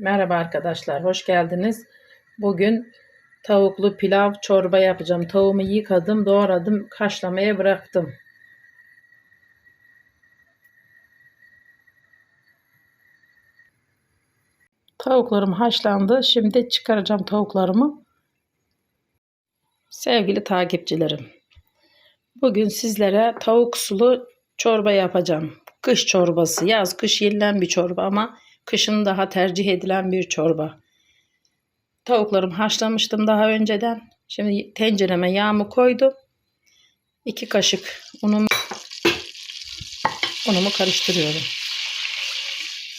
Merhaba arkadaşlar, hoş geldiniz. Bugün tavuklu pilav çorba yapacağım. Tavuğumu yıkadım, doğradım, haşlamaya bıraktım. Tavuklarım haşlandı. Şimdi çıkaracağım tavuklarımı. Sevgili takipçilerim, bugün sizlere tavuk sulu çorba yapacağım. Kış çorbası, yaz kış yenilen bir çorba ama kışın daha tercih edilen bir çorba. Tavuklarımı haşlamıştım daha önceden. Şimdi tencereme yağımı koydum. 2 kaşık unumu, unumu karıştırıyorum.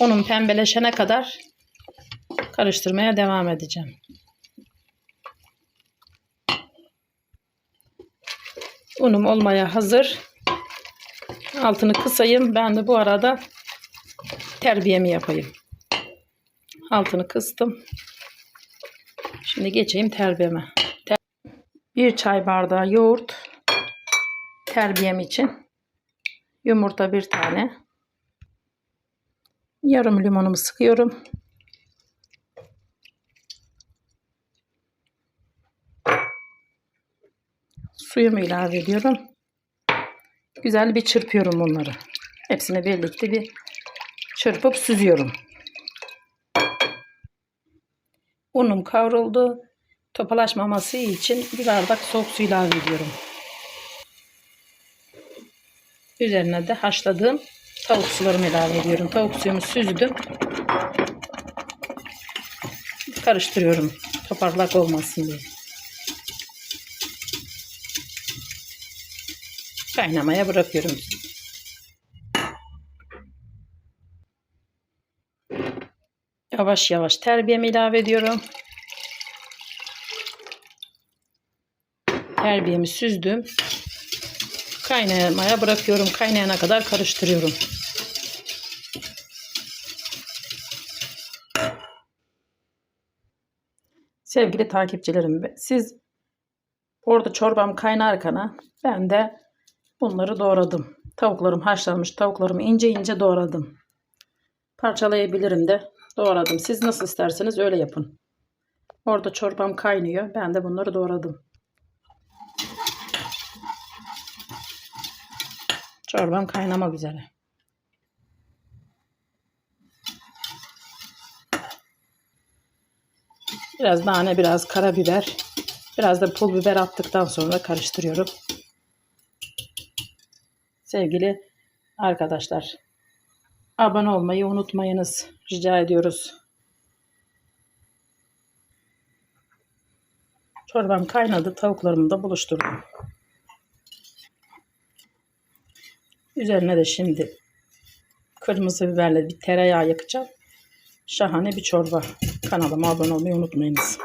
Unum pembeleşene kadar karıştırmaya devam edeceğim. Unum olmaya hazır. Altını kısayım. Ben de bu arada terbiyemi yapayım. Altını kıstım. Şimdi geçeyim terbiyeme. Ter bir çay bardağı yoğurt terbiyem için. Yumurta bir tane. Yarım limonumu sıkıyorum. Suyumu ilave ediyorum. Güzel bir çırpıyorum bunları. Hepsini birlikte bir çırpıp süzüyorum. Unum kavruldu. Topalaşmaması için bir bardak soğuk su ilave ediyorum. Üzerine de haşladığım tavuk sularımı ilave ediyorum. Tavuk suyumu süzdüm. Karıştırıyorum. Toparlak olmasın diye. Kaynamaya bırakıyorum. Yavaş yavaş terbiyemi ilave ediyorum. Terbiyemi süzdüm. Kaynamaya bırakıyorum. Kaynayana kadar karıştırıyorum. Sevgili takipçilerim, siz orada çorbam kaynarken ben de bunları doğradım. Tavuklarım haşlanmış. Tavuklarımı ince ince doğradım. Parçalayabilirim de doğradım. Siz nasıl isterseniz öyle yapın. Orada çorbam kaynıyor. Ben de bunları doğradım. Çorbam kaynamak üzere. Biraz nane, biraz karabiber, biraz da pul biber attıktan sonra karıştırıyorum. Sevgili arkadaşlar, abone olmayı unutmayınız. Rica ediyoruz. Çorbam kaynadı. Tavuklarımı da buluşturdum. Üzerine de şimdi kırmızı biberle bir tereyağı yakacağım. Şahane bir çorba. Kanalıma abone olmayı unutmayınız.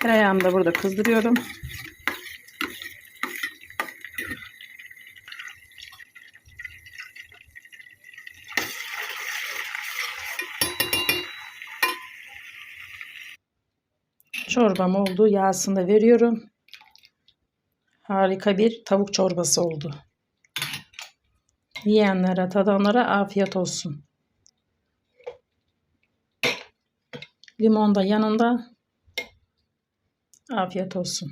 Tereyağımı da burada kızdırıyorum. Çorbam oldu. Yağsını da veriyorum. Harika bir tavuk çorbası oldu. Yiyenlere, tadanlara afiyet olsun. Limon da yanında. Afiyet olsun.